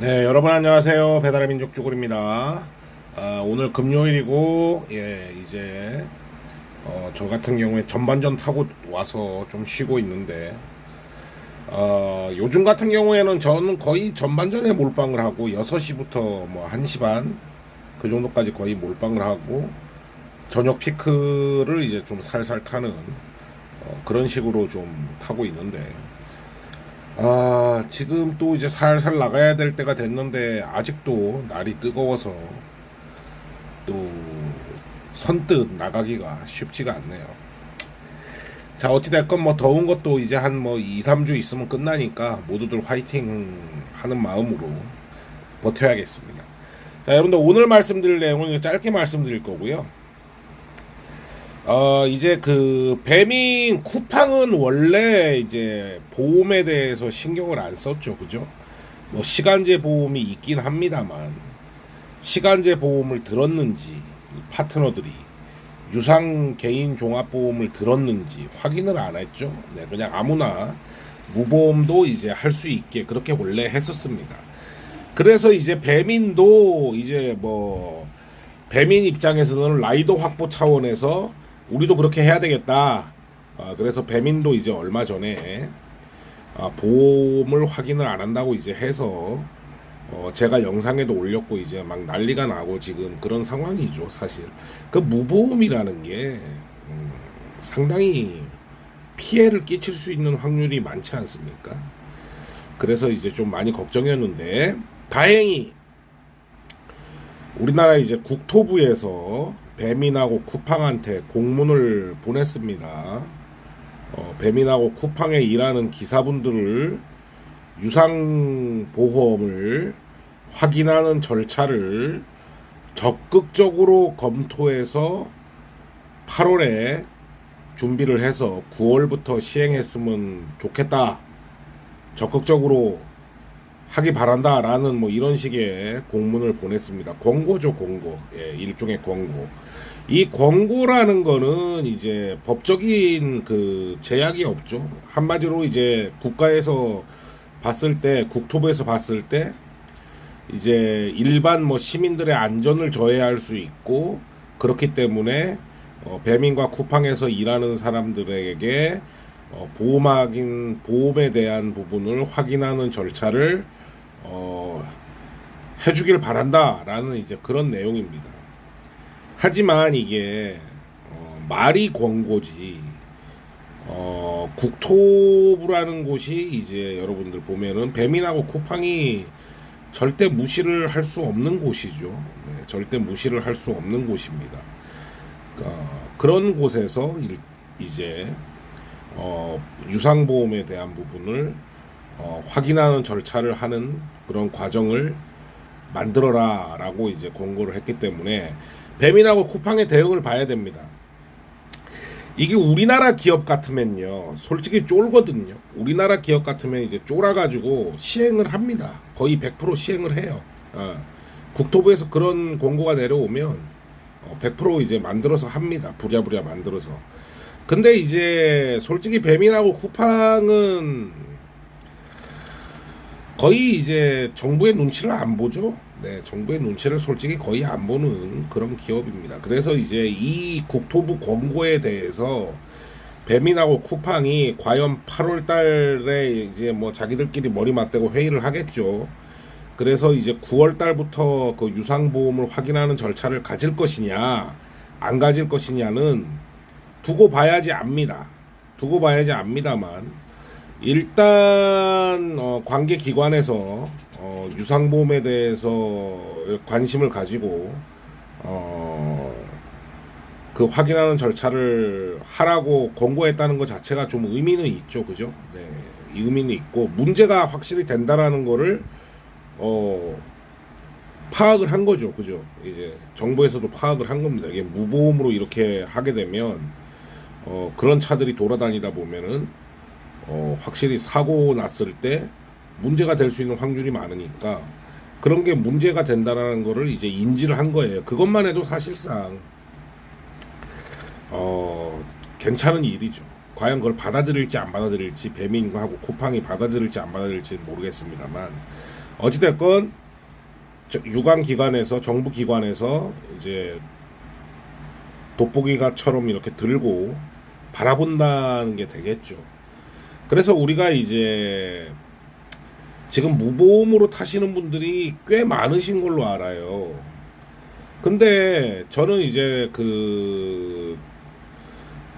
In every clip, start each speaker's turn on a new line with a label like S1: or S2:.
S1: 네, 여러분 안녕하세요. 배달의 민족 쭈구리입니다. 아, 오늘 금요일이고, 예, 이제, 어, 저 같은 경우에 전반전 타고 와서 좀 쉬고 있는데, 어, 요즘 같은 경우에는 저는 거의 전반전에 몰빵을 하고, 6시부터 뭐 1시 반, 그 정도까지 거의 몰빵을 하고, 저녁 피크를 이제 좀 살살 타는, 어, 그런 식으로 좀 타고 있는데, 아, 지금 또 이제 살살 나가야 될 때가 됐는데 아직도 날이 뜨거워서 또 선뜻 나가기가 쉽지가 않네요. 자, 어찌됐건 뭐 더운 것도 이제 한 뭐 2, 3주 있으면 끝나니까 모두들 화이팅 하는 마음으로 버텨야겠습니다. 자, 여러분들 오늘 말씀드릴 내용은 짧게 말씀드릴 거고요. 어, 이제 그 배민 쿠팡은 원래 이제 보험에 대해서 신경을 안 썼죠. 그죠? 뭐 시간제 보험이 있긴 합니다만 시간제 보험을 들었는지 이 파트너들이 유상 개인 종합 보험을 들었는지 확인을 안 했죠. 네, 그냥 아무나 무보험도 이제 할 수 있게 그렇게 원래 했었습니다. 그래서 이제 배민도 이제 뭐 배민 입장에서는 라이더 확보 차원에서 우리도 그렇게 해야 되겠다. 아, 그래서 배민도 이제 얼마 전에 아, 보험을 확인을 안 한다고 이제 해서 어, 제가 영상에도 올렸고 이제 막 난리가 나고 지금 그런 상황이죠 사실 그 무보험이라는 게 음, 상당히 피해를 끼칠 수 있는 확률이 많지 않습니까? 그래서 이제 좀 많이 걱정이었는데 다행히 우리나라 이제 국토부에서 배민하고 쿠팡한테 공문을 보냈습니다. 어, 배민하고 쿠팡에 일하는 기사분들을 유상보험을 확인하는 절차를 적극적으로 검토해서 8월에 준비를 해서 9월부터 시행했으면 좋겠다. 적극적으로 하기 바란다라는 뭐 이런 식의 공문을 보냈습니다. 권고죠, 권고. 예, 일종의 권고. 이 권고라는 거는 이제 법적인 그 제약이 없죠. 한마디로 이제 국가에서 봤을 때, 국토부에서 봤을 때 이제 일반 뭐 시민들의 안전을 저해할 수 있고 그렇기 때문에 어, 배민과 쿠팡에서 일하는 사람들에게 어, 보험하긴 보험에 대한 부분을 확인하는 절차를 어, 해주길 바란다라는 이제 그런 내용입니다. 하지만 이게 어, 말이 권고지 어, 국토부라는 곳이 이제 여러분들 보면은 배민하고 쿠팡이 절대 무시를 할 수 없는 곳이죠. 네, 절대 무시를 할 수 없는 곳입니다. 어, 그런 곳에서 일, 이제 어, 유상보험에 대한 부분을 어, 확인하는 절차를 하는 그런 과정을 만들어라라고 이제 권고를 했기 때문에 배민하고 쿠팡의 대응을 봐야 됩니다. 이게 우리나라 기업 같으면요, 솔직히 쫄거든요. 우리나라 기업 같으면 이제 쫄아가지고 시행을 합니다. 거의 100% 시행을 해요. 어, 국토부에서 그런 공고가 내려오면 어, 100% 이제 만들어서 합니다. 부랴부랴 만들어서. 근데 이제 솔직히 배민하고 쿠팡은 거의 이제 정부의 눈치를 안 보죠. 네, 정부의 눈치를 솔직히 거의 안 보는 그런 기업입니다. 그래서 이제 이 국토부 권고에 대해서 배민하고 쿠팡이 과연 8월 달에 이제 뭐 자기들끼리 머리 맞대고 회의를 하겠죠. 그래서 이제 9월 달부터 그 유상보험을 확인하는 절차를 가질 것이냐, 안 가질 것이냐는 두고 봐야지 압니다. 두고 봐야지 압니다만 일단 어, 관계 기관에서 어, 유상보험에 대해서 관심을 가지고 어, 그 확인하는 절차를 하라고 권고했다는 것 자체가 좀 의미는 있죠, 그죠? 네, 의미는 있고 문제가 확실히 된다라는 거를 어, 파악을 한 거죠, 그죠? 이제 정부에서도 파악을 한 겁니다. 이게 무보험으로 이렇게 하게 되면 어, 그런 차들이 돌아다니다 보면은 어, 확실히 사고 났을 때 문제가 될 수 있는 확률이 많으니까 그런 게 문제가 된다라는 거를 이제 인지를 한 거예요. 그것만 해도 사실상 어, 괜찮은 일이죠. 과연 그걸 받아들일지 안 받아들일지 배민하고 쿠팡이 받아들일지 안 받아들일지 모르겠습니다만 어찌됐건 저- 유관 기관에서 정부 기관에서 이제 돋보기가처럼 이렇게 들고 바라본다는 게 되겠죠. 그래서 우리가 이제 지금 무보험으로 타시는 분들이 꽤 많으신 걸로 알아요. 근데 저는 이제 그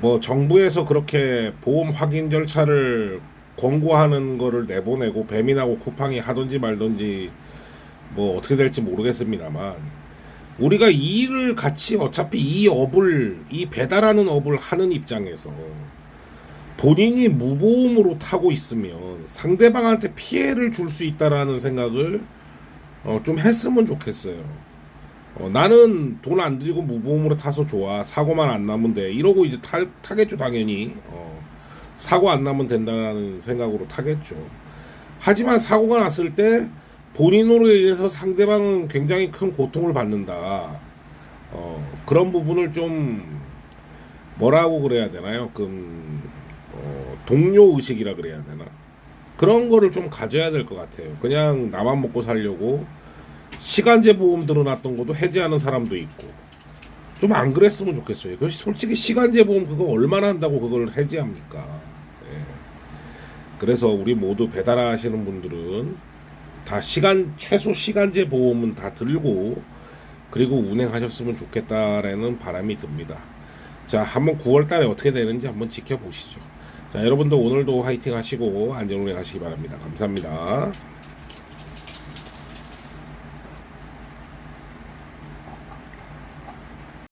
S1: 뭐 정부에서 그렇게 보험 확인 절차를 권고하는 거를 내보내고 배민하고 쿠팡이 하든지 말든지 뭐 어떻게 될지 모르겠습니다만 우리가 이 일을 같이 어차피 이 업을 이 배달하는 업을 하는 입장에서 본인이 무보험으로 타고 있으면 상대방한테 피해를 줄 수 있다라는 생각을 어, 좀 했으면 좋겠어요. 어, 나는 돈 안 들이고 무보험으로 타서 좋아 사고만 안 나면 돼 이러고 이제 타, 타겠죠 당연히 어, 사고 안 나면 된다는 생각으로 타겠죠. 하지만 사고가 났을 때 본인으로 인해서 상대방은 굉장히 큰 고통을 받는다. 어, 그런 부분을 좀 뭐라고 그래야 되나요? 그 어, 동료 의식이라 그래야 되나? 그런 거를 좀 가져야 될 것 같아요. 그냥 나만 먹고 살려고 시간제 보험 들어놨던 것도 해지하는 사람도 있고 좀 안 그랬으면 좋겠어요. 그 솔직히 시간제 보험 그거 얼마나 한다고 그걸 해지합니까? 예. 그래서 우리 모두 배달하시는 분들은 다 시간 최소 시간제 보험은 다 들고 그리고 운행하셨으면 좋겠다라는 바람이 듭니다. 자, 한번 9월 달에 어떻게 되는지 한번 지켜보시죠. 자, 여러분들 오늘도 화이팅 하시고 안전 운행 하시기 바랍니다. 감사합니다.